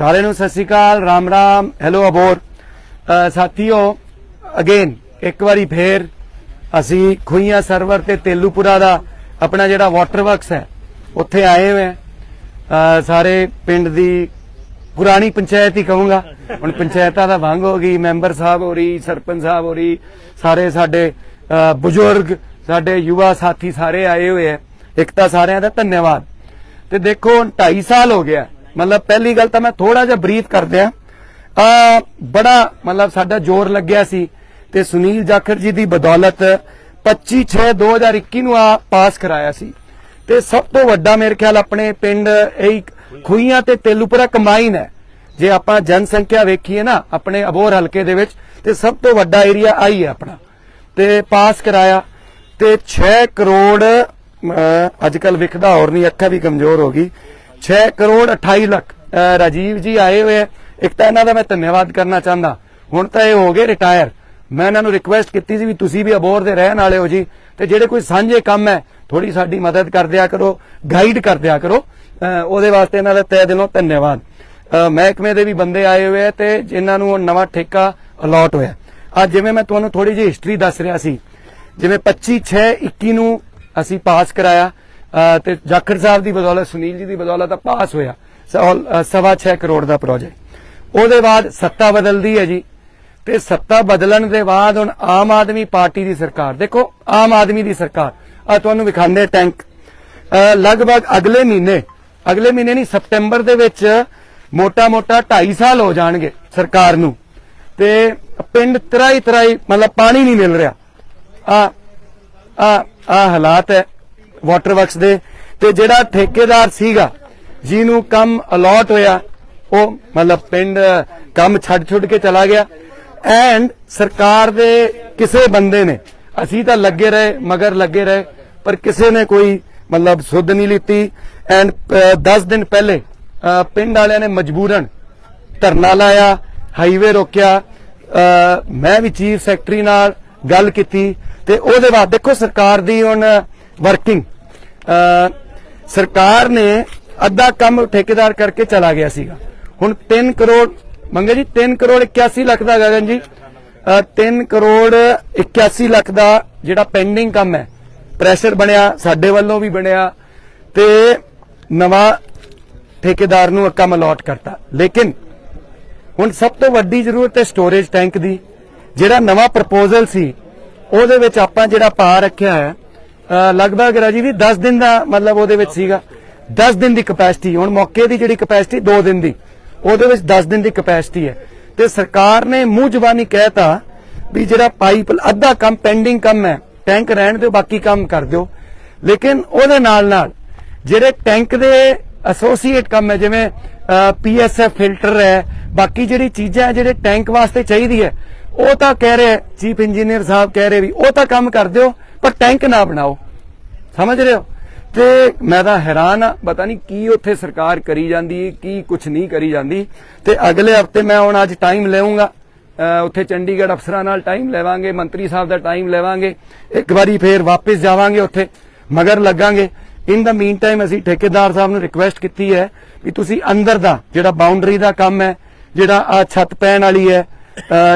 ਸਾਰਿਆਂ ਨੂੰ ਸਤਿ ਸ਼੍ਰੀ ਅਕਾਲ ਰਾਮ ਰਾਮ ਹੈਲੋ ਅਬੋਰ। ਅ, ਸਾਥੀਓ ਅਗੇਨ ਇੱਕ ਵਾਰੀ ਫੇਰ ਅਸੀਂ ਖੁਈਆਂ ਸਰਵਰ ਤੇ ਤੇਲੂਪੁਰਾ ਦਾ ਆਪਣਾ ਜਿਹੜਾ ਵਾਟਰ ਵਰਕਸ ਹੈ ਉੱਥੇ ਆਏ ਹੋਏ ਹਾਂ। ਸਾਰੇ ਪਿੰਡ ਦੀ ਪੁਰਾਣੀ ਪੰਚਾਇਤ ਹੀ ਕਹੂੰਗਾ। ਹੁਣ ਪੰਚਾਇਤਾਂ ਦਾ ਵਾਂਗ ਹੋ ਗਈ ਮੈਂਬਰ ਸਾਹਿਬ ਹੋ ਰਹੀ ਸਰਪੰਚ ਸਾਹਿਬ ਹੋ ਰਹੀ ਸਾਰੇ ਸਾਡੇ ਬਜ਼ੁਰਗ ਸਾਡੇ ਯੁਵਾ ਸਾਥੀ ਸਾਰੇ ਆਏ ਹੋਏ ਹੈ। ਇੱਕ ਤਾਂ ਸਾਰਿਆਂ ਦਾ ਧੰਨਵਾਦ। ਤੇ ਦੇਖੋ ਹੁਣ 2.5 ਸਾਲ ਹੋ ਗਿਆ। ਮਤਲਬ ਪਹਿਲੀ ਗੱਲ ਤਾਂ ਮੈਂ ਥੋੜਾ ਜਿਹਾ ਬਰੀਫ ਕਰ ਦਿਆਂ। ਆ ਬੜਾ ਮਤਲਬ ਸਾਡਾ ਜ਼ੋਰ ਲੱਗਿਆ ਸੀ ਤੇ ਸੁਨੀਲ ਜਾਖੜ ਜੀ ਦੀ ਬਦੌਲਤ 25/6/2021 ਨੂੰ ਆ ਪਾਸ ਕਰਾਇਆ ਸੀ। ਤੇ ਸਭ ਤੋਂ ਵੱਡਾ ਮੇਰੇ ਖਿਆਲ ਆਪਣੇ ਪਿੰਡ ਇਹ ਖੁਈਆਂ ਤੇ ਤੇਲੂਪੁਰਾ ਕਮਾਈਨ ਹੈ। ਜੇ ਆਪਾਂ ਜਨਸੰਖਿਆ ਵੇਖੀਏ ਨਾ ਆਪਣੇ ਅਬੋਰ ਹਲਕੇ ਦੇ ਵਿੱਚ, ਤੇ ਸਭ ਤੋਂ ਵੱਡਾ ਏਰੀਆ ਆਈ ਹੈ ਆਪਣਾ। ਤੇ ਪਾਸ ਕਰਾਇਆ। ਤੇ 6 ਕਰੋੜ ਅੱਜ ਕੱਲ ਵਿਖਦਾ ਹੋਰ ਨਹੀਂ, ਅੱਖਾਂ ਵੀ ਕਮਜ਼ੋਰ ਹੋ ਗਈ। 6 ਕਰੋੜ 28 ਲੱਖ। ਰਾਜੀਵ ਜੀ ਆਏ ਹੋਏ ਹੈ। ਇੱਕ ਤਾਂ ਇਹਨਾਂ ਦਾ ਮੈਂ ਧੰਨਵਾਦ ਕਰਨਾ ਚਾਹੁੰਦਾ। ਹੁਣ ਤਾਂ ਇਹ ਹੋ ਗਏ ਰਿਟਾਇਰ। ਮੈਂ ਇਹਨਾਂ ਨੂੰ ਰਿਕੁਐਸਟ ਕੀਤੀ ਸੀ ਵੀ ਤੁਸੀਂ ਵੀ ਅਬੋਰ ਦੇ ਰਹਿਣ ਵਾਲੇ ਹੋ ਜੀ। ਤੇ ਜਿਹੜੇ ਕੋਈ ਸਾਂਝੇ ਕੰਮ ਹੈ ਥੋੜੀ ਸਾਡੀ ਮਦਦ ਕਰ ਦਿਆ ਕਰੋ ਗਾਈਡ ਕਰ ਦਿਆ ਕਰੋ। ਅਹ ਉਹਦੇ ਵਾਸਤੇ ਇਹਨਾਂ ਦਾ ਤਹਿ ਦਿਲੋਂ ਧੰਨਵਾਦ। ਮਹਿਕਮੇ ਦੇ ਵੀ ਬੰਦੇ ਆਏ ਹੋਏ ਆ ਤੇ ਜਿਨ੍ਹਾਂ ਨੂੰ ਨਵਾਂ ਠੇਕਾ ਅਲਾਟ ਹੋਇਆ। ਅੱਜ ਜਿਵੇਂ ਮੈਂ ਤੁਹਾਨੂੰ ਥੋੜੀ ਜਿਹੀ ਹਿਸਟਰੀ ਦੱਸ ਰਿਹਾ ਸੀ। ਜਿਵੇਂ 25 6 21 ਨੂੰ ਅਸੀਂ ਪਾਸ ਕਰਾਇਆ। ਤੇ ਜਾਖੜ ਸਾਹਿਬ ਦੀ ਬਦੌਲਤ, ਸੁਨੀਲ ਜੀ ਦੀ ਬਦੌਲਤ ਆ ਪਾਸ ਹੋਇਆ। ਸਵਾ 6 ਕਰੋੜ ਦਾ ਪ੍ਰੋਜੈਕਟ ਉਹਦੇ ਬਾਅਦ ਸੱਤਾ ਬਦਲਦੀ ਹੈ ਜੀ। ਤੇ ਸੱਤਾ ਬਦਲਣ ਦੇ ਬਾਅਦ ਹੁਣ ਆਮ ਆਦਮੀ ਪਾਰਟੀ ਦੀ ਸਰਕਾਰ। ਦੇਖੋ, ਆਮ ਆਦਮੀ ਦੀ ਸਰਕਾਰ। ਆ ਤੁਹਾਨੂੰ ਵਿਖਾਉਂਦੇ ਟੈਂਕ। ਲਗਭਗ ਅਗਲੇ ਮਹੀਨੇ ਅਗਲੇ ਮਹੀਨੇ ਨਹੀਂ, ਸਪਟੈਂਬਰ ਦੇ ਵਿੱਚ ਮੋਟਾ-ਮੋਟਾ 2.5 ਸਾਲ ਹੋ ਜਾਣਗੇ ਸਰਕਾਰ ਨੂੰ। ਤੇ ਪਿੰਡ ਤਰਾਈ ਤਰਾਈ ਮਤਲਬ ਪਾਣੀ ਨਹੀਂ ਮਿਲ ਰਿਹਾ। ਆ ਆ ਆ ਹਾਲਾਤ ਹੈ। ਵਾਟਰ ਵਰਕਸ ਦੇ ਤੇ ਜਿਹੜਾ ਠੇਕੇਦਾਰ ਸੀਗਾ, ਜਿਹਨੂੰ ਕੰਮ ਅਲਾਟ ਹੋਇਆ, ਉਹ ਮਤਲਬ ਪਿੰਡ, ਕੰਮ ਛੱਡ ਛੁੱਟ ਕੇ ਚਲਾ ਗਿਆ। ਐਂਡ ਸਰਕਾਰ ਦੇ ਕਿਸੇ ਬੰਦੇ ਨੇ, ਅਸੀਂ ਤਾਂ ਲੱਗੇ ਰਹੇ, ਮਗਰ ਲੱਗੇ ਰਹੇ, ਪਰ ਕਿਸੇ ਨੇ ਕੋਈ ਮਤਲਬ ਸੁੱਧ ਨਹੀਂ ਲਿੱਤੀ। ਐਂਡ 10 ਦਿਨ ਪਹਿਲੇ ਪਿੰਡ ਵਾਲਿਆਂ ਨੇ ਮਜਬੂਰਨ ਧਰਨਾ ਲਾਇਆ ਹਾਈਵੇ ਰੋਕਿਆ। ਮੈਂ ਵੀ ਚੀਫ ਸੈਕਟਰੀ ਨਾਲ ਗੱਲ ਕੀਤੀ ਤੇ ਉਹਦੇ ਬਾਅਦ ਦੇਖੋ ਸਰਕਾਰ ਦੀ ਹੁਣ ਵਰਕਿੰਗ ਸਰਕਾਰ ਨੇ ਅੱਧਾ ਕੰਮ ਠੇਕੇਦਾਰ ਕਰਕੇ ਚਲਾ ਗਿਆ ਸੀਗਾ। ਹੁਣ 3 ਕਰੋੜ ਮੰਗੇ ਜੀ 3 ਕਰੋੜ 81 ਲੱਖ ਦਾ ਗਗਨ ਜੀ। 3 ਕਰੋੜ 81 ਲੱਖ ਦਾ ਜਿਹੜਾ ਪੈਂਡਿੰਗ ਕੰਮ ਹੈ ਪ੍ਰੈਸ਼ਰ ਬਣਿਆ, ਸਾਡੇ ਵੱਲੋਂ ਵੀ ਬਣਿਆ ਤੇ ਨਵਾਂ ਠੇਕੇਦਾਰ ਨੂੰ ਕੰਮ ਅਲਾਟ ਕਰਤਾ। ਲੇਕਿਨ ਹੁਣ ਸਭ ਤੋਂ ਵੱਡੀ ਜ਼ਰੂਰਤ ਹੈ ਸਟੋਰੇਜ ਟੈਂਕ ਦੀ। ਜਿਹੜਾ ਨਵਾਂ ਪ੍ਰਪੋਜ਼ਲ ਸੀ, ਉਹਦੇ ਵਿੱਚ ਆਪਾਂ ਜਿਹੜਾ ਪਾ ਰੱਖਿਆ ਹੈ ਲਗਭਗ ਰਾਜੀ ਵੀ 10 ਦਿਨ ਦਾ ਮਤਲਬ ਉਹਦੇ ਵਿੱਚ ਸੀਗਾ। 10 ਦਿਨ ਦੀ ਕਪੈਸਿਟੀ ਹੁਣ ਮੌਕੇ ਦੀ ਜਿਹੜੀ ਕਪੈਸਿਟੀ 2 ਦਿਨ ਦੀ। ਉਹਦੇ ਵਿੱਚ 10 ਦਿਨ ਦੀ ਕਪੈਸਿਟੀ ਹੈ। ਤੇ ਸਰਕਾਰ ਨੇ ਮੂੰਹ ਜ਼ਬਾਨੀ ਕਹਿਤਾ ਵੀ ਜਿਹੜਾ ਪਾਈਪ ਅੱਧਾ ਕੰਮ ਪੈਂਡਿੰਗ ਕੰਮ ਹੈ ਟੈਂਕ ਰਹਿਣ ਦਿਓ, ਬਾਕੀ ਕੰਮ ਕਰ ਦਿਓ। ਲੇਕਿਨ ਉਹਦੇ ਨਾਲ ਨਾਲ ਜਿਹੜੇ ਟੈਂਕ ਦੇ ਐਸੋਸੀਏਟ ਕੰਮ ਹੈ, ਜਿਵੇਂ ਪੀਐਸਐਫ ਫਿਲਟਰ ਹੈ, ਬਾਕੀ ਜਿਹੜੀ ਚੀਜ਼ਾਂ ਹੈ, ਜਿਹੜੇ ਟੈਂਕ ਵਾਸਤੇ ਚਾਹੀਦੀ ਹੈ, ਉਹ ਤਾਂ ਕਹਿ ਰਹੇ ਚੀਫ ਇੰਜੀਨੀਅਰ ਸਾਹਿਬ ਕਹਿ ਰਹੇ ਵੀ ਉਹ ਤਾਂ ਕੰਮ ਕਰ ਦਿਓ। ਪਰ ਟੈਂਕ ਨਾ ਬਣਾਓ। ਸਮਝ ਰਹੇ ਹੋ? ਤੇ ਮੈਂ ਤਾਂ ਹੈਰਾਨ ਆ ਪਤਾ ਨਹੀਂ ਕੀ ਉੱਥੇ ਸਰਕਾਰ ਕਰੀ ਜਾਂਦੀ ਹੈ ਕੀ ਕੁਝ ਨਹੀਂ ਕਰੀ ਜਾਂਦੀ। ਤੇ ਅਗਲੇ ਹਫ਼ਤੇ ਮੈਂ ਹੁਣ ਅੱਜ ਟਾਈਮ ਲੈਵਾਂਗਾ ਉੱਥੇ ਚੰਡੀਗੜ੍ਹ ਅਫਸਰਾਂ ਨਾਲ ਟਾਈਮ ਲੈਵਾਂਗੇ, ਮੰਤਰੀ ਸਾਹਿਬ ਦਾ ਟਾਈਮ ਲੈਵਾਂਗੇ। ਇੱਕ ਵਾਰੀ ਫੇਰ ਵਾਪਸ ਜਾਵਾਂਗੇ ਉੱਥੇ, ਮਗਰ ਲੱਗਾਂਗੇ। ਇਨ ਦਾ ਮੀਨ ਟਾਈਮ ਅਸੀਂ ਠੇਕੇਦਾਰ ਸਾਹਿਬ ਨੂੰ ਰਿਕੁਐਸਟ ਕੀਤੀ ਹੈ ਵੀ ਤੁਸੀਂ ਅੰਦਰ ਦਾ, ਜਿਹੜਾ ਬਾਉਂਡਰੀ ਦਾ ਕੰਮ ਹੈ, ਜਿਹੜਾ ਆ ਛੱਤ ਪੈਣ ਵਾਲੀ ਹੈ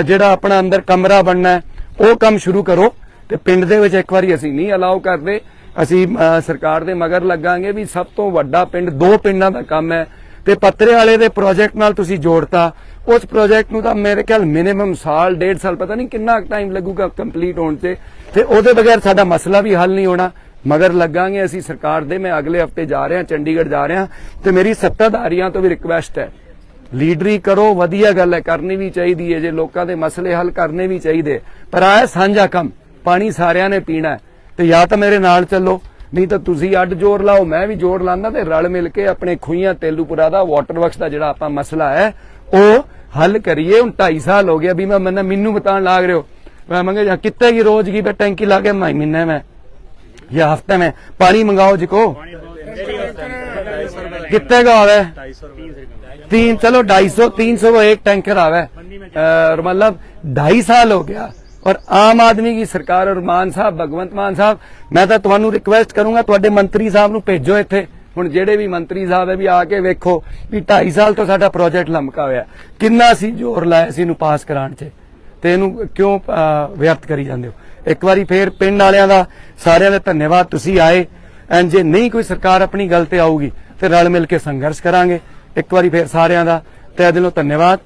ਜਿਹੜਾ ਆਪਣਾ ਅੰਦਰ ਕਮਰਾ ਬਣਨਾ ਹੈ, ਉਹ ਕੰਮ ਸ਼ੁਰੂ ਕਰੋ। ਪਿੰਡ ਦੇ ਵਿੱਚ ਇੱਕ ਵਾਰੀ ਅਸੀਂ ਨਹੀਂ ਅਲਾਉ ਕਰਦੇ। ਅਸੀਂ ਸਰਕਾਰ ਦੇ ਮਗਰ ਲੱਗਾਂਗੇ ਵੀ ਸਭ ਤੋਂ ਵੱਡਾ ਪਿੰਡ, ਦੋ ਪਿੰਡਾਂ ਦਾ ਕੰਮ ਹੈ। ਤੇ ਪੱਤਰੇ ਵਾਲੇ ਦੇ ਪ੍ਰੋਜੈਕਟ ਨਾਲ ਤੁਸੀਂ ਜੋੜਤਾ। ਉਸ ਪ੍ਰੋਜੈਕਟ ਨੂੰ ਤਾਂ ਮੇਰੇ ਖਿਆਲ ਮਿਨੀਮਮ ਸਾਲ, ਡੇਢ ਸਾਲ, ਪਤਾ ਨਹੀਂ ਕਿੰਨਾ ਟਾਈਮ ਲੱਗੂਗਾ ਕੰਪਲੀਟ ਹੋਣ ਤੇ। ਤੇ ਉਹਦੇ ਬਗੈਰ ਸਾਡਾ ਮਸਲਾ ਵੀ ਹੱਲ ਨਹੀਂ ਹੋਣਾ। ਮਗਰ ਲੱਗਾਂਗੇ ਅਸੀਂ ਸਰਕਾਰ ਦੇ। ਮੈਂ ਅਗਲੇ ਹਫ਼ਤੇ ਜਾ ਰਿਹਾ, ਚੰਡੀਗੜ੍ਹ ਜਾ ਰਿਹਾ। ਤੇ ਮੇਰੀ ਸੱਤਾਧਾਰੀਆਂ ਤੋਂ ਵੀ ਰਿਕੁਐਸਟ ਹੈ। ਲੀਡਰੀ ਕਰੋ, ਵਧੀਆ ਗੱਲ ਹੈ। ਕਰਨੀ ਵੀ ਚਾਹੀਦੀ ਹੈ। ਜੇ ਲੋਕਾਂ ਦੇ ਮਸਲੇ ਹੱਲ ਕਰਨੇ ਵੀ ਚਾਹੀਦੇ। ਪਰ ਆਇਆ ਸਾਂਝਾ ਕੰਮ। ਪਾਣੀ ਸਾਰਿਆਂ ਨੇ ਪੀਣਾ ਹੈ ਤੇ ਜਾਂ ਤਾਂ ਮੇਰੇ ਨਾਲ ਚੱਲੋ ਨਹੀਂ ਤਾਂ ਤੁਸੀਂ ਅੱਡ ਜੋਰ ਲਾਓ ਮੈਂ ਵੀ ਜੋਰ ਲਾਉਂਦਾ ਤੇ ਰਲ ਮਿਲ ਕੇ ਆਪਣੇ ਖੂਈਆਂ ਤੇਲੂਪੁਰਾ ਦਾ ਵਾਟਰ ਵਰਕਸ ਦਾ ਜਿਹੜਾ ਆਪਾਂ ਮਸਲਾ ਹੈ ਉਹ ਹੱਲ ਕਰੀਏ ਹੁਣ 2.5 ਸਾਲ ਹੋ ਗਿਆ ਵੀ ਮੈਂ ਮੰਨਾ ਮੈਨੂੰ ਬਤਾਉਣ ਲੱਗ ਰਹੇ ਹੋ ਮੈਂ ਮੰਗੇ ਜਾਂ ਕਿਤੇ ਕੀ ਰੋਜ਼ ਕੀ ਬੇ ਟੈਂਕੀ ਲਾ ਕੇ ਮੈਂ ਮਹੀਨੇ में या हफ्ते में पानी मंगाओ जी को कितने का आवे तीन चलो ढाई सौ तीन सौ को एक टैंकर आवे और मतलब ढाई साल हो गया ਔਰ ਆਮ ਆਦਮੀ ਦੀ ਸਰਕਾਰ ਔਰ ਮਾਨ ਸਾਹਿਬ, ਭਗਵੰਤ ਮਾਨ ਸਾਹਿਬ, ਮੈਂ ਤਾਂ ਤੁਹਾਨੂੰ ਰਿਕੁਐਸਟ ਕਰੂੰਗਾ, ਤੁਹਾਡੇ ਮੰਤਰੀ ਸਾਹਿਬ ਨੂੰ ਭੇਜੋ ਇੱਥੇ। ਹੁਣ ਜਿਹੜੇ ਵੀ ਮੰਤਰੀ ਸਾਹਿਬ ਹੈ ਵੀ ਆ ਕੇ ਵੇਖੋ ਵੀ 2.5 ਸਾਲ ਤੋਂ ਸਾਡਾ ਪ੍ਰੋਜੈਕਟ ਲੰਮਕਾ ਹੋਇਆ। ਕਿੰਨਾ ਸੀ ਜ਼ੋਰ ਲਾਇਆ ਸੀ ਇਹਨੂੰ ਪਾਸ ਕਰਾਉਣ 'ਚ? ਤੇ ਇਹਨੂੰ ਕਿਉਂ ਵਿਅਰਥ ਕਰੀ ਜਾਂਦੇ ਹੋ? ਇੱਕ ਵਾਰੀ ਫੇਰ ਪਿੰਡ ਵਾਲਿਆਂ ਦਾ ਸਾਰਿਆਂ ਦਾ ਧੰਨਵਾਦ, ਤੁਸੀਂ ਆਏ। ਐਂਡ ਜੇ ਨਹੀਂ ਕੋਈ ਸਰਕਾਰ ਆਪਣੀ ਗੱਲ ਤੇ ਆਊਗੀ, ਤੇ ਰਲ ਮਿਲ ਕੇ ਸੰਘਰਸ਼ ਕਰਾਂਗੇ। ਇੱਕ ਵਾਰੀ ਫੇਰ ਸਾਰਿਆਂ ਦਾ ਤੈ ਦਿਲੋਂ ਧੰਨਵਾਦ।